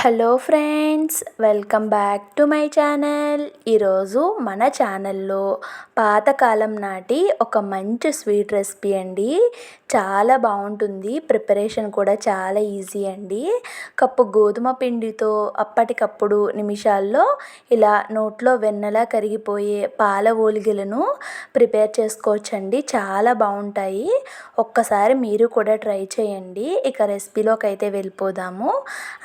Hello friends welcome back to my channel. ఈరోజు మన ఛానల్లో పాతకాలం నాటి ఒక మంచి స్వీట్ రెసిపీ అండి. చాలా బాగుంటుంది ప్రిపరేషన్ కూడా చాలా ఈజీ అండి. కప్పు గోధుమ పిండితో అప్పటికప్పుడు నిమిషాల్లో ఇలా నోట్లో వెన్నలా కరిగిపోయే పాల ఓలిగలను ప్రిపేర్ చేసుకోవచ్చండి. చాలా బాగుంటాయి. ఒక్కసారి మీరు కూడా ట్రై చేయండి. ఇక రెసిపీలోకి అయితే వెళ్ళిపోదాము.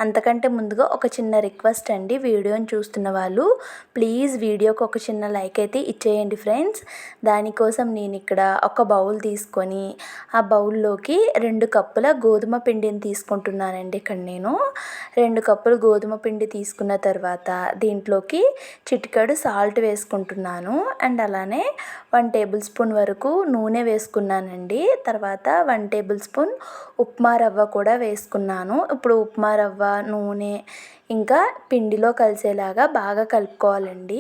అంతకంటే ముందుగా ఒక చిన్న రిక్వెస్ట్ అండి. వీడియోని చూస్తున్న వాళ్ళు ప్లీజ్ వీడియోకి ఒక చిన్న లైక్ అయితే ఇచ్చేయండి ఫ్రెండ్స్. దానికోసం నేను ఇక్కడ ఒక బౌల్ తీసుకొని ఆ బౌల్లోకి రెండు కప్పుల గోధుమ పిండిని తీసుకుంటున్నానండి ఇక్కడ నేను. రెండు కప్పులు గోధుమ పిండి తీసుకున్న తర్వాత దీంట్లోకి చిటికెడు సాల్ట్ వేసుకుంటున్నాను. అండ్ అలానే వన్ టేబుల్ స్పూన్ వరకు నూనె వేసుకున్నానండి. తర్వాత వన్ టేబుల్ స్పూన్ ఉప్మా రవ్వ కూడా వేసుకున్నాను. ఇప్పుడు ఉప్మా రవ్వ నూనె で、ఇంకా పిండిలో కలిసేలాగా బాగా కలుపుకోవాలండి.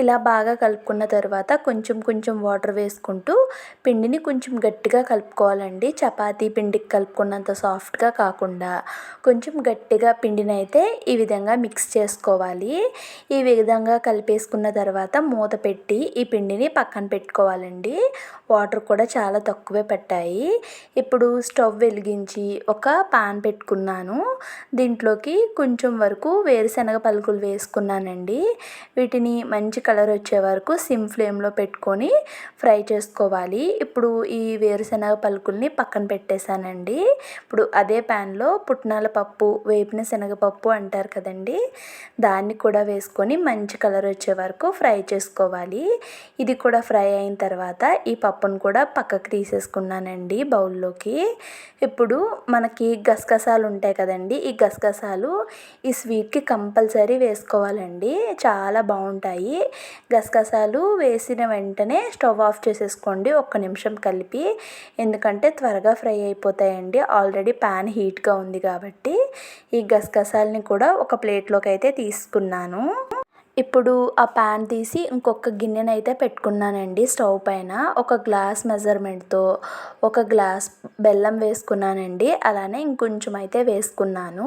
ఇలా బాగా కలుపుకున్న తర్వాత కొంచెం కొంచెం వాటర్ వేసుకుంటూ పిండిని కొంచెం గట్టిగా కలుపుకోవాలండి. చపాతీ పిండికి కలుపుకున్నంత సాఫ్ట్గా కాకుండా కొంచెం గట్టిగా పిండిని అయితే ఈ విధంగా మిక్స్ చేసుకోవాలి. ఈ విధంగా కలిపేసుకున్న తర్వాత మూత పెట్టి ఈ పిండిని పక్కన పెట్టుకోవాలండి. వాటర్ కూడా చాలా తక్కువే పట్టాయి. ఇప్పుడు స్టవ్ వెలిగించి ఒక పాన్ పెట్టుకున్నాను. దీంట్లోకి కొంచెం వరకు వేరుశనగ పలుకులు వేసుకున్నానండి. వీటిని మంచి కలర్ వచ్చే వరకు సిమ్ ఫ్లేమ్లో పెట్టుకొని ఫ్రై చేసుకోవాలి. ఇప్పుడు ఈ వేరుశనగ పలుకుల్ని పక్కన పెట్టేశానండి. ఇప్పుడు అదే ప్యాన్లో పుట్నాల పప్పు వేపిన శనగపప్పు అంటారు కదండి. దాన్ని కూడా వేసుకొని మంచి కలర్ వచ్చే వరకు ఫ్రై చేసుకోవాలి. ఇది కూడా ఫ్రై అయిన తర్వాత ఈ పప్పును కూడా పక్కకు తీసేసుకున్నానండి బౌల్లోకి. ఇప్పుడు మనకి గసగసాలు ఉంటాయి కదండి ఈ గసగసాలు ఈ స్వీట్కి కంపల్సరీ వేసుకోవాలండి. చాలా బాగుంటాయి. గసగసాలు వేసిన వెంటనే స్టవ్ ఆఫ్ చేసేసుకోండి. ఒక్క నిమిషం కలిపి. ఎందుకంటే త్వరగా ఫ్రై అయిపోతాయండి. ఆల్రెడీ ప్యాన్ హీట్గా ఉంది కాబట్టి. ఈ గసగసాలని కూడా ఒక ప్లేట్లోకి అయితే తీసుకున్నాను. ఇప్పుడు ఆ ప్యాన్ తీసి ఇంకొక గిన్నెనైతే పెట్టుకున్నానండి స్టవ్ పైన. ఒక గ్లాస్ మెజర్మెంట్తో ఒక గ్లాస్ బెల్లం వేసుకున్నానండి. అలానే ఇంకొంచెం అయితే వేసుకున్నాను.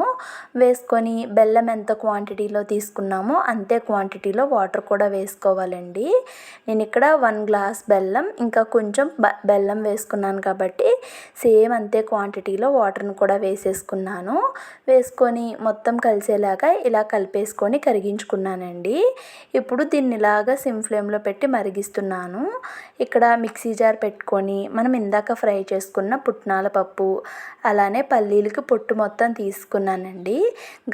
వేసుకొని బెల్లం ఎంత క్వాంటిటీలో తీసుకున్నామో అంతే క్వాంటిటీలో వాటర్ కూడా వేసుకోవాలండి. నేను ఇక్కడ వన్ గ్లాస్ బెల్లం ఇంకా కొంచెం బెల్లం వేసుకున్నాను కాబట్టి సేమ్ అంతే క్వాంటిటీలో వాటర్ని కూడా వేసేసుకున్నాను. వేసుకొని మొత్తం కలిసేలాగా ఇలా కలిపేసుకొని కరిగించుకున్నానండి. ఇప్పుడు దీన్ని ఇలాగా సిమ్ ఫ్లేమ్లో పెట్టి మరిగిస్తున్నాను. ఇక్కడ మిక్సీ జార్ పెట్టుకొని మనం ఇందాక ఫ్రై చేసుకున్న పుట్నాల పప్పు అలానే పల్లీలకి పొట్టు మొత్తం తీసుకున్నానండి.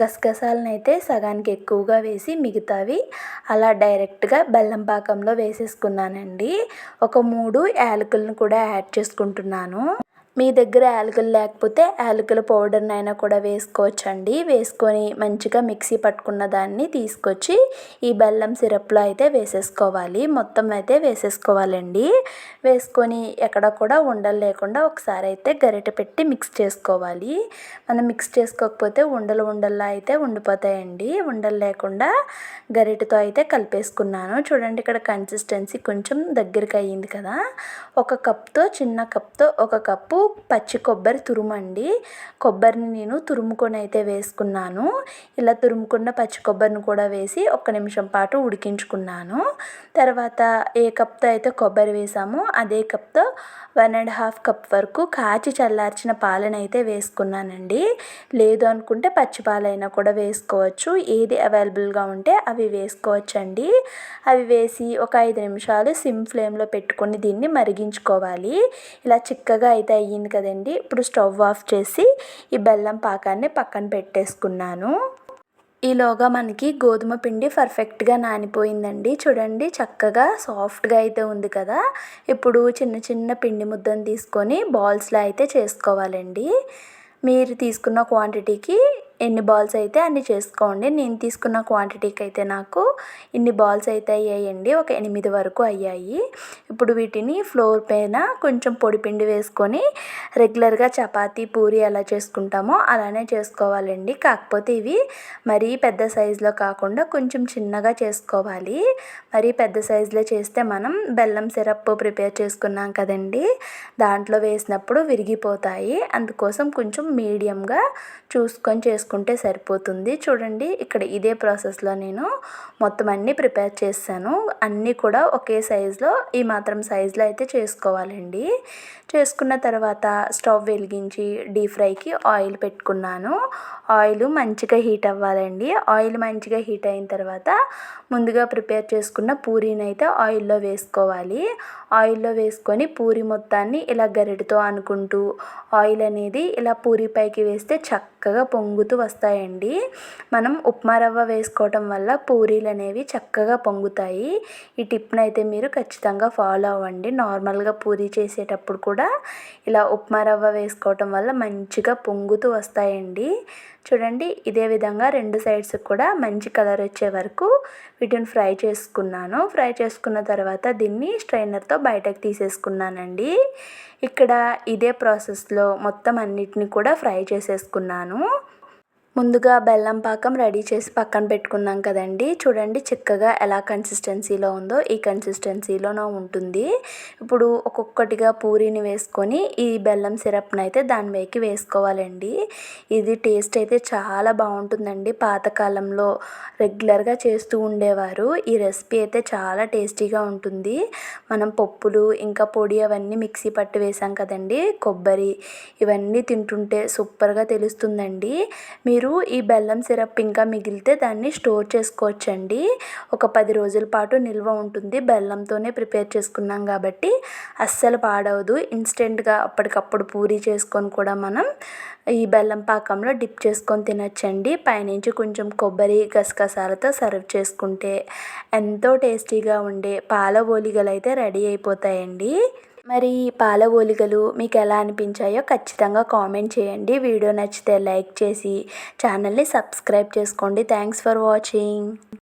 గసగసాలను అయితే సగానికి ఎక్కువగా వేసి మిగతావి అలా డైరెక్ట్గా బెల్లం పాకంలో వేసేసుకున్నానండి. ఒక మూడు యాలకులను కూడా యాడ్ చేసుకుంటున్నాను. మీ దగ్గర యాలకులు లేకపోతే యాలకుల పౌడర్నైనా కూడా వేసుకోవచ్చండి. వేసుకొని మంచిగా మిక్సీ పట్టుకున్న దాన్ని తీసుకొచ్చి ఈ బెల్లం సిరప్లో అయితే వేసేసుకోవాలి. మొత్తం అయితే వేసేసుకోవాలండి. వేసుకొని ఎక్కడ కూడా ఉండలు లేకుండా ఒకసారి అయితే గరిటె పెట్టి మిక్స్ చేసుకోవాలి. మనం మిక్స్ చేసుకోకపోతే ఉండలు ఉండల్లా అయితే ఉండిపోతాయండి. ఉండలు లేకుండా గరిటెతో అయితే కలిపేసుకున్నాను. చూడండి ఇక్కడ కన్సిస్టెన్సీ కొంచెం దగ్గరికి అయ్యింది కదా. ఒక కప్తో చిన్న కప్తో ఒక కప్పు పచ్చి కొబ్బరి తురుమండి. కొబ్బరిని నేను తురుముకొని అయితే వేసుకున్నాను. ఇలా తురుముకున్న పచ్చి కొబ్బరిని కూడా వేసి ఒక్క నిమిషం పాటు ఉడికించుకున్నాను. తర్వాత ఏ కప్తో అయితే కొబ్బరి వేసామో అదే కప్తో వన్ అండ్ హాఫ్ కప్ వరకు కాచి చల్లార్చిన పాలను అయితే వేసుకున్నానండి. లేదు అనుకుంటే పచ్చి పాలైనా కూడా వేసుకోవచ్చు. ఏది అవైలబుల్గా ఉంటే అవి వేసుకోవచ్చండి. అవి వేసి ఒక ఐదు నిమిషాలు సిమ్ ఫ్లేమ్లో పెట్టుకొని దీన్ని మరిగించుకోవాలి. ఇలా చిక్కగా అయితే అయ్యింది కదండి. ఇప్పుడు స్టవ్ ఆఫ్ చేసి ఈ బెల్లం పాకాన్ని పక్కన పెట్టేసుకున్నాను. ఈలోగా మనకి గోధుమ పిండి పర్ఫెక్ట్గా నానిపోయిందండి. చూడండి చక్కగా సాఫ్ట్గా అయితే ఉంది కదా. ఇప్పుడు చిన్న చిన్న పిండి ముద్దను తీసుకొని బాల్స్లో అయితే చేసుకోవాలండి. మీరు తీసుకున్న క్వాంటిటీకి ఎన్ని బాల్స్ అయితే అన్ని చేసుకోండి. నేను తీసుకున్న క్వాంటిటీకి అయితే నాకు ఇన్ని బాల్స్ అయితే అయ్యాయండి. ఒక ఎనిమిది వరకు అయ్యాయి. ఇప్పుడు వీటిని ఫ్లోర్ పైన కొంచెం పొడి పిండి వేసుకొని రెగ్యులర్గా చపాతీ పూరి ఎలా చేసుకుంటామో అలానే చేసుకోవాలండి. కాకపోతే ఇవి మరీ పెద్ద సైజులో కాకుండా కొంచెం చిన్నగా చేసుకోవాలి. మరీ పెద్ద సైజులో చేస్తే మనం బెల్లం సిరప్ ప్రిపేర్ చేసుకున్నాం కదండి. దాంట్లో వేసినప్పుడు విరిగిపోతాయి. అందుకోసం కొంచెం మీడియంగా చూసుకొని చేసుకుంటే చేసుకుంటే సరిపోతుంది. చూడండి ఇక్కడ ఇదే ప్రాసెస్లో నేను మొత్తం అన్నీ ప్రిపేర్ చేశాను. అన్నీ కూడా ఒకే సైజులో ఈ మాత్రం సైజులో అయితే చేసుకోవాలండి. చేసుకున్న తర్వాత స్టవ్ వెలిగించి డీప్ ఫ్రైకి ఆయిల్ పెట్టుకున్నాను. ఆయిల్ మంచిగా హీట్ అవ్వాలండి. ఆయిల్ మంచిగా హీట్ అయిన తర్వాత ముందుగా ప్రిపేర్ చేసుకున్న పూరీని అయితే ఆయిల్లో వేసుకోవాలి. ఆయిల్లో వేసుకొని పూరి మొత్తాన్ని ఇలా గరిటతో అనుకుంటూ ఆయిల్ అనేది ఇలా పూరి పైకి వేస్తే చక్కగా పొంగుతూ వస్తాయండి. మనం ఉప్మా రవ్వ వేసుకోవటం వల్ల పూరీలు అనేవి చక్కగా పొంగుతాయి. ఈ టిప్ని అయితే మీరు ఖచ్చితంగా ఫాలో అవ్వండి. నార్మల్గా పూరీ చేసేటప్పుడు కూడా ఇలా ఉప్మా రవ్వ వేసుకోవటం వల్ల మంచిగా పొంగుతూ వస్తాయండి. చూడండి ఇదే విధంగా రెండు సైడ్స్ కూడా మంచి కలర్ వచ్చే వరకు వీటిని ఫ్రై చేసుకున్నాను. ఫ్రై చేసుకున్న తర్వాత దీన్ని స్ట్రైనర్తో బయటకు తీసేసుకున్నానండి. ఇక్కడ ఇదే ప్రాసెస్లో మొత్తం అన్నిటిని కూడా ఫ్రై చేసేసుకున్నాను. ముందుగా బెల్లం పాకం రెడీ చేసి పక్కన పెట్టుకున్నాం కదండి. చూడండి చిక్కగా ఎలా కన్సిస్టెన్సీలో ఉందో ఈ కన్సిస్టెన్సీలోనో ఉంటుంది. ఇప్పుడు ఒక్కొక్కటిగా పూరీని వేసుకొని ఈ బెల్లం సిరప్ని అయితే దానిపైకి వేసుకోవాలండి. ఇది టేస్ట్ అయితే చాలా బాగుంటుందండి. పాతకాలంలో రెగ్యులర్గా చేస్తూ ఉండేవారు. ఈ రెసిపీ అయితే చాలా టేస్టీగా ఉంటుంది. మనం పప్పులు ఇంకా పొడి అవన్నీ మిక్సీ పట్టి వేసాం కదండి. కొబ్బరి ఇవన్నీ తింటుంటే సూపర్గా తెలుస్తుందండి. మీరు మీరు ఈ బెల్లం సిరప్ ఇంకా మిగిలితే దాన్ని స్టోర్ చేసుకోవచ్చండి. ఒక పది రోజుల పాటు నిల్వ ఉంటుంది. బెల్లంతోనే ప్రిపేర్ చేసుకున్నాం కాబట్టి అస్సలు పాడవదు. ఇన్స్టెంట్గా అప్పటికప్పుడు పూరి చేసుకొని కూడా మనం ఈ బెల్లం పాకంలో డిప్ చేసుకొని తినచ్చండి. పైనుంచి కొంచెం కొబ్బరి గసగసాలతో సర్వ్ చేసుకుంటే ఎంతో టేస్టీగా ఉండే పాల ఓలిగలు అయితే రెడీ అయిపోతాయండి. మరి పాల ఓలిగలు మీకు ఎలా అనిపించాయో ఖచ్చితంగా కామెంట్ చేయండి. వీడియో నచ్చితే లైక్ చేసి ఛానల్ని సబ్స్క్రైబ్ చేసుకోండి. Thanks for watching